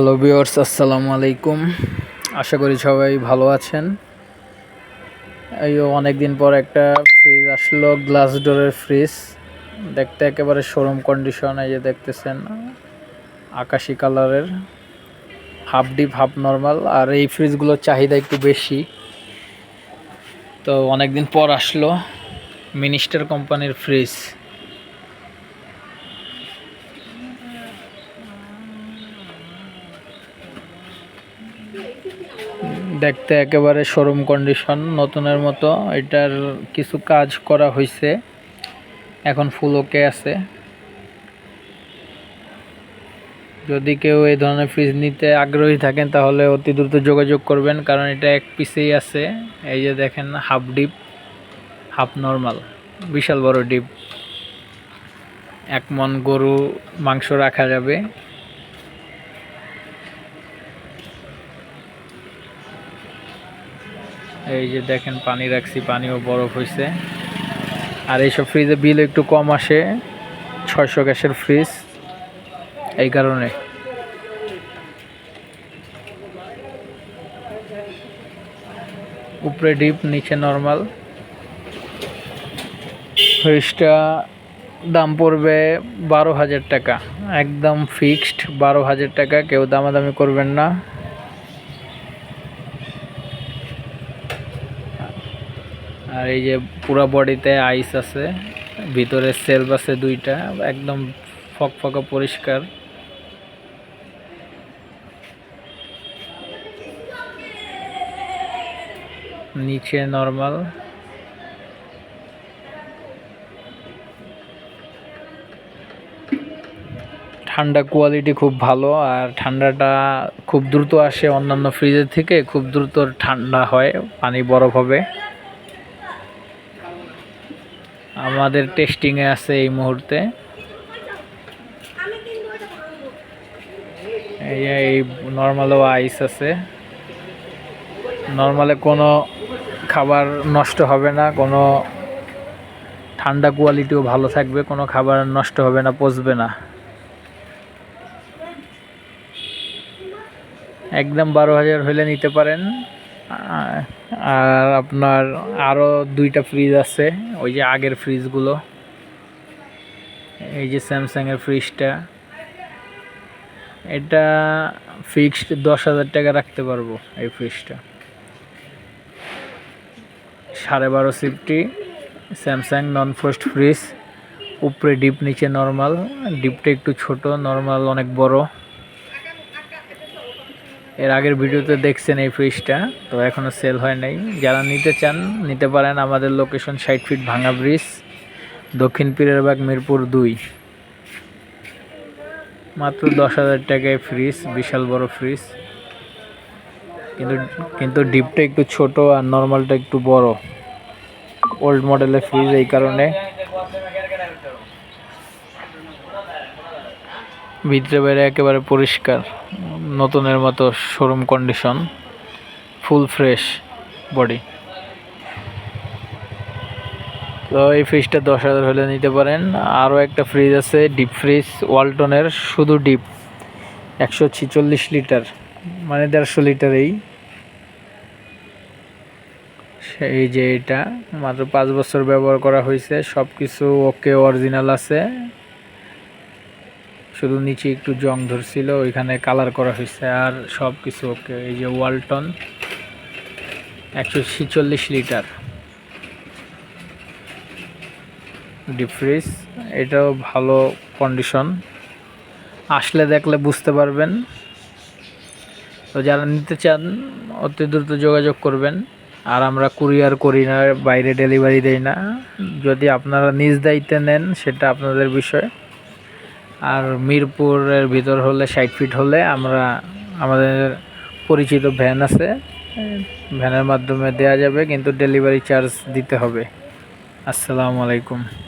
Hello viewers আসসালামু আলাইকুম। আশা করি সবাই ভালো আছেন। এই অনেক দিন পর একটা ফ্রিজ আসলো গ্লাস ডোরের ফ্রিজ দেখতে একেবারে শোরুম কন্ডিশন এই যে দেখতেছেন, আকাশি কালারের হাফ ডিপ হাফ নর্মাল আর এই ফ্রিজগুলোর চাহিদা একটু বেশি। তো অনেক দিন পর আসলো মিনিস্টার কোম্পানির ফ্রিজ দেখতে একেবারে শোরুম কন্ডিশন নতুনের মতো। এটার কিছু কাজ করা হয়েছে এখন ফুল ওকে আছে। যদি কেউ এই ধরনের ফ্রিজ নিতে আগ্রহী থাকেন, তাহলে অতি দ্রুত যোগাযোগ করবেন, কারণ এটা এক পিসেই আছে। এই যে দেখেন হাফ ডিপ হাফ নর্মাল বিশাল বড় ডিপ এক মন গরু মাংস রাখা যাবে। এই যে দেখেন, পানি রাখছি, পানিও বরফ হয়েছে আর এইসব ফ্রিজে বিল একটু কম আসে, ছয়শো গ্যাসের ফ্রিজ এই কারণে। উপরে ডিপ নিচে নর্মাল ফ্রিজটা দাম পড়বে বারো হাজার টাকা। একদম ফিক্সড বারো হাজার টাকা, কেউ দামাদামি করবেন না। আর এই যে পুরো বডিতে আইস আছে, ভিতরে সেলফ আছে দুইটা, একদম ফকফকা পরিষ্কার। নিচে নর্মাল ঠান্ডা কোয়ালিটি খুব ভালো, আর ঠান্ডাটা খুব দ্রুত আসে অন্যান্য ফ্রিজের থেকে, খুব দ্রুত ঠান্ডা হয়, পানি বরফ হবে। আমাদের টেস্টিংয়ে আছে এই মুহূর্তে। এই নর্মালও আইস আছে। নর্মালে কোনো খাবার নষ্ট হবে না, কোনো ঠান্ডা কোয়ালিটিও ভালো থাকবে, কোনো খাবার নষ্ট হবে না, পচবে না। একদম বারো হাজার হলে নিতে পারেন। আর আপনার আরও দুইটা ফ্রিজ আছে, ওই যে আগের ফ্রিজগুলো এই যে স্যামসাংয়ের ফ্রিজটা এটা ফিক্সড দশ হাজার টাকা রাখতে পারব এই ফ্রিজটা সাড়ে বারো CFT Samsung non frost fridge উপরে ডিপ নিচে নর্মাল ডিপটা একটু ছোট নর্মাল অনেক বড়। এর আগের ভিডিওতে দেখছেন এই ফ্রিজটা তো এখনও সেল হয় নাই। যারা নিতে চান, নিতে পারেন আমাদের লোকেশন ষাট ফিট ভাঙা ব্রিজ দক্ষিণ পীরেরবাগ মিরপুর দুই। মাত্র দশ হাজার টাকায় ফ্রিজ বিশাল বড় ফ্রিজ কিন্তু কিন্তু ডিপটা একটু ছোট আর নর্মালটা একটু বড়। ওল্ড মডেলের ফ্রিজ এই কারণে। ভিতরে বাইরে একেবারে পরিষ্কার। নতুনের মতো showroom condition full fresh body তো এই ফ্রিজটা দশ হাজার হলে নিতে পারেন। আরও একটা ফ্রিজ আছে ডিপ ফ্রিজ ওয়ালটনের শুধু ডিপ একশো ছিচল্লিশ লিটার মানে দেড়শো লিটার এই সেই যে এটা, মাত্র পাঁচ বছর ব্যবহার করা হয়েছে সব কিছু ওকে অরিজিনাল আছে। শুধু নিচে একটু জং ধরছিল, ওইখানে কালার করা হয়েছে। আর সব কিছু ওকে, এই যে ওয়ালটন একশো ছিচল্লিশ লিটার ডিপ ফ্রিজ এটাও ভালো কন্ডিশন আসলে দেখলে বুঝতে পারবেন। তো যারা নিতে চান, অতি দ্রুত যোগাযোগ করবেন। আর আমরা কুরিয়ার করি না, বাইরে ডেলিভারি দেই না। যদি আপনারা নিজ দায়িত্বে নেন, সেটা আপনাদের বিষয়। আর মিরপুরের ভিতর হলে, ষাট ফিট হলে আমরা, আমাদের পরিচিত ভ্যান আছে। ভ্যানের মাধ্যমে দেয়া যাবে, কিন্তু ডেলিভারি চার্জ দিতে হবে। আসসালামু আলাইকুম।